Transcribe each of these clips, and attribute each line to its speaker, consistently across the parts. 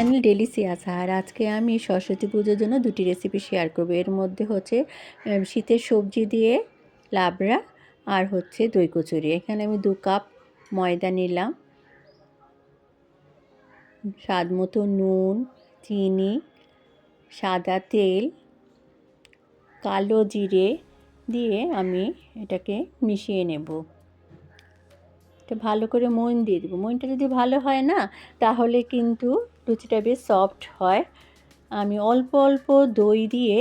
Speaker 1: অ্যালিসিয়াস আর আজকে আমি সরস্বতী পুজোর জন্য দুটি রেসিপি শেয়ার করব। এর মধ্যে হচ্ছে শীতের সবজি দিয়ে লাবড়া আর হচ্ছে দই কচুরি। এখানে আমি দু কাপ ময়দা নিলাম। স্বাদ মতো নুন, চিনি, সাদা তেল, কালো জিরে দিয়ে আমি এটাকে মিশিয়ে নেব। এটা ভালো করে মন দিয়ে দেবো। মনটা যদি ভালো হয় না, তাহলে কিন্তু লুচিটা বেশ সফট হয়। আমি অল্প অল্প দই দিয়ে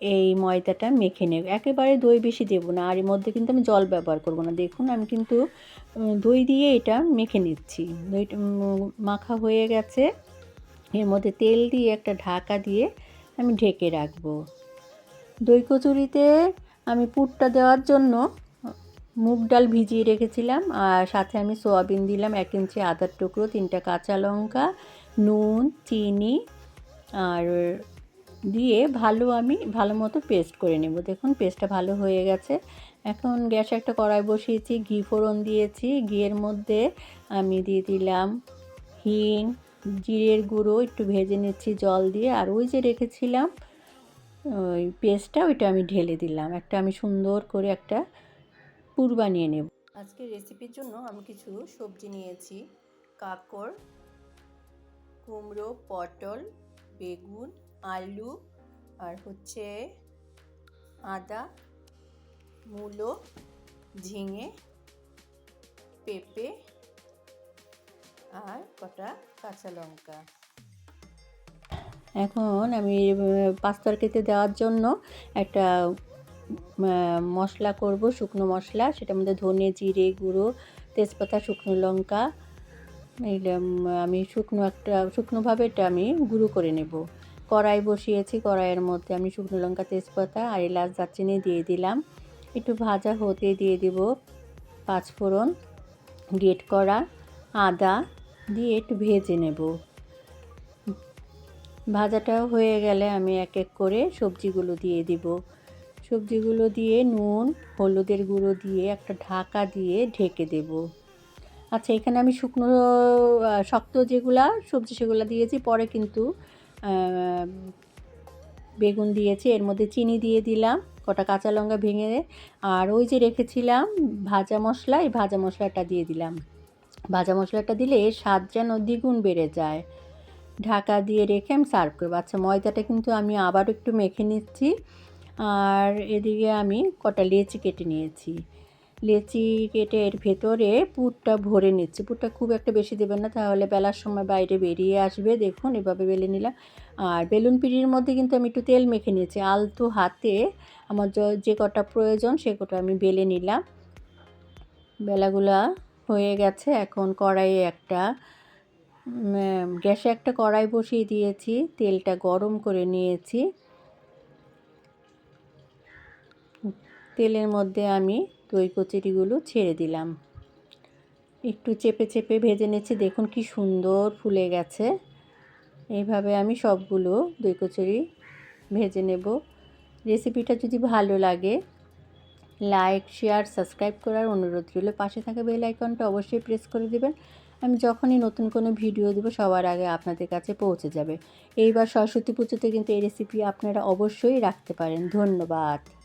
Speaker 1: এই ময়দাটা মেখে নেব। একেবারে দই বেশি দেবো না, আর এর মধ্যে কিন্তু আমি জল ব্যবহার করব না। দেখুন, আমি কিন্তু দই দিয়ে এটা মেখে নিচ্ছি। দইটা মাখা হয়ে গেছে। এর মধ্যে তেল দিয়ে একটা ঢাকা দিয়ে আমি ঢেকে রাখব। দই কচুরিতে আমি পুরটা দেওয়ার জন্য মুগ ডাল ভিজিয়ে রেখেছিলাম আর সাথে আমি সোয়াবিন দিলাম এক ইঞ্চি আদার টুকরো, তিনটা কাঁচা লঙ্কা, নুন, চিনি আর দিয়ে ভালো আমি ভালো মতো পেস্ট করে নেব। দেখুন পেস্টটা ভালো হয়ে গেছে। এখন গ্যাসে একটা কড়াই বসিয়েছি, ঘি ফোড়ন দিয়েছি, ঘিয়ের মধ্যে আমি দিয়ে দিলাম হিং, জিরের গুঁড়ো, একটু ভেজে নিচ্ছি জল দিয়ে। আর ওই যে রেখেছিলাম ওই পেস্টটা, ওইটা আমি ঢেলে দিলাম। একটা আমি সুন্দর করে একটা পুর বানিয়ে নেব। আজকে রেসিপির জন্য আমি কিছু সবজি নিয়েছি। কাঁকড়, কুমড়ো, পটল, বেগুন, আলু আর হচ্ছে আদা, মূলো, ঝিঙে, পেঁপে আর কটা কাঁচা লঙ্কা। এখন আমি পাস্তার তরকারিতে দেওয়ার জন্য একটা মশলা করব, শুকনো মশলা, সেটার মধ্যে ধনে জিরে গুঁড়ো, তেজপাতা, শুকনো লঙ্কা আমি শুকনো একটা শুকনোভাবে এটা আমি গুঁড়ো করে নেব। কড়াই বসিয়েছি, কড়াইয়ের মধ্যে আমি শুকনো লঙ্কা, তেজপাতা আর এলাচ দারচিনি দিয়ে দিলাম। একটু ভাজা হতে দিয়ে দিব পাঁচফোড়ন গেট করা আদা দিয়ে একটু ভেজে নেব। ভাজাটাও হয়ে গেলে আমি এক এক করে সবজিগুলো দিয়ে দিব। সবজিগুলো দিয়ে, নুন, হলুদের গুঁড়ো দিয়ে, একটা ঢাকা দিয়ে ঢেকে দেব। আচ্ছা এখানে আমি শুকনো শক্ত যেগুলা, সবজি সেগুলো দিয়েছি। পরে কিন্তু বেগুন দিয়েছি। এর মধ্যে চিনি দিয়ে দিলাম, কটা কাঁচা লঙ্কা ভেঙে। আর ওই যে রেখেছিলাম ভাজা মশলা, এই ভাজা মশলাটা দিয়ে দিলাম। ভাজা মশলাটা দিলে এর স্বাদ যেন দ্বিগুণ বেড়ে যায়। ঢাকা দিয়ে রেখে আমি সার্ভ করব। আচ্ছা ময়দাটা কিন্তু আমি আবার একটু মেখে নিচ্ছি। আর এদিকে আমি কটা লেচি কেটে নিয়েছি। লেচি কেটে এর ভেতরে পুরটা ভরে নিচ্ছি। পুরটা খুব একটা বেশি দেবেন না, তাহলে বেলার সময় বাইরে বেরিয়ে আসবে। দেখুন, এভাবে বেলে নিলাম। আর বেলুন পিড়ির মধ্যে কিন্তু আমি একটু তেল মেখে নিয়েছি। আলতো হাতে আমার যে কটা প্রয়োজন সে কটা আমি বেলে নিলাম। বেলাগুলা হয়ে গেছে। এখন কড়াইয়ে একটা গ্যাসে একটা কড়াই বসিয়ে দিয়েছি। তেলটা গরম করে নিয়েছি। তেলের মধ্যে আমি দই কচুরিগুলো ছেড়ে দিলাম। একটু চেপে চেপে ভেজে নিচ্ছি। দেখুন কি সুন্দর ফুলে গেছে। এইভাবে আমি সবগুলো দই কচুরি ভেজে নেব। রেসিপিটা যদি ভালো লাগে, লাইক, শেয়ার, সাবস্ক্রাইব করার অনুরোধ রইল। পাশে থাকা বেল আইকনটা অবশ্যই প্রেস করে দেবেন। আমি যখনই নতুন কোনো ভিডিও দেবো, সবার আগে আপনাদের কাছে পৌঁছে যাবে। এইবার সরস্বতী পুজোতে কিন্তু এই রেসিপি আপনারা অবশ্যই রাখতে পারেন। ধন্যবাদ।